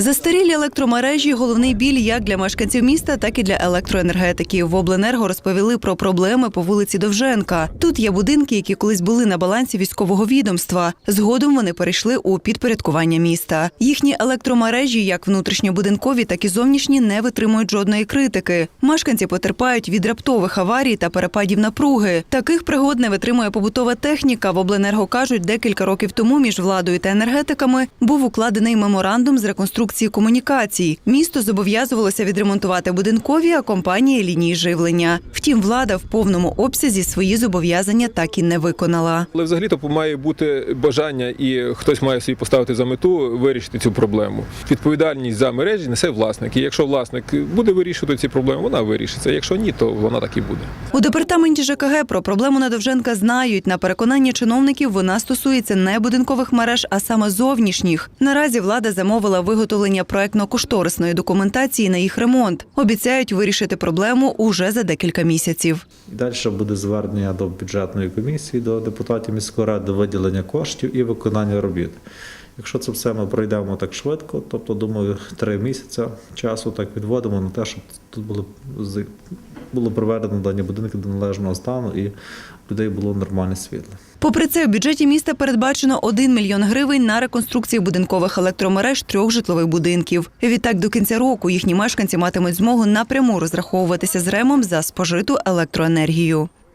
Застарілі електромережі головний біль як для мешканців міста, так і для електроенергетиків. В обленерго розповіли про проблеми по вулиці Довженка. Тут є будинки, які колись були на балансі військового відомства. Згодом вони перейшли у підпорядкування міста. Їхні електромережі, як внутрішньобудинкові, так і зовнішні, не витримують жодної критики. Мешканці потерпають від раптових аварій та перепадів напруги. Таких пригод не витримує побутова техніка. В обленерго кажуть, декілька років тому між владою та енергетиками був укладений меморандум з реконструкції комунікацій. Місто зобов'язувалося відремонтувати будинкові, а компанії лінії живлення. Втім, влада в повному обсязі свої зобов'язання так і не виконала. Але взагалі то має бути бажання, і хтось має собі поставити за мету вирішити цю проблему. Відповідальність за мережі несе власник. І якщо власник буде вирішувати ці проблеми, вона вирішиться. Якщо ні, то вона так і буде. У департаменті ЖКГ про проблему Надовженка знають. На переконання чиновників вона стосується не будинкових мереж, а саме зовнішніх. Наразі влада замовила виготовлення проектно-кошторисної документації на їх ремонт. Обіцяють вирішити проблему уже за декілька місяців. Далі буде звернення до бюджетної комісії, до депутатів міської ради, виділення коштів і виконання робіт. Якщо це все ми пройдемо так швидко, тобто, думаю, три місяці часу так відводимо на те, щоб тут було, було приведено дані будинки до належного стану і людей було нормальне світло. Попри це, в бюджеті міста передбачено 1 мільйон гривень на реконструкцію будинкових електромереж трьох житлових будинків. Відтак до кінця року їхні мешканці матимуть змогу напряму розраховуватися з ремом за спожиту електроенергію.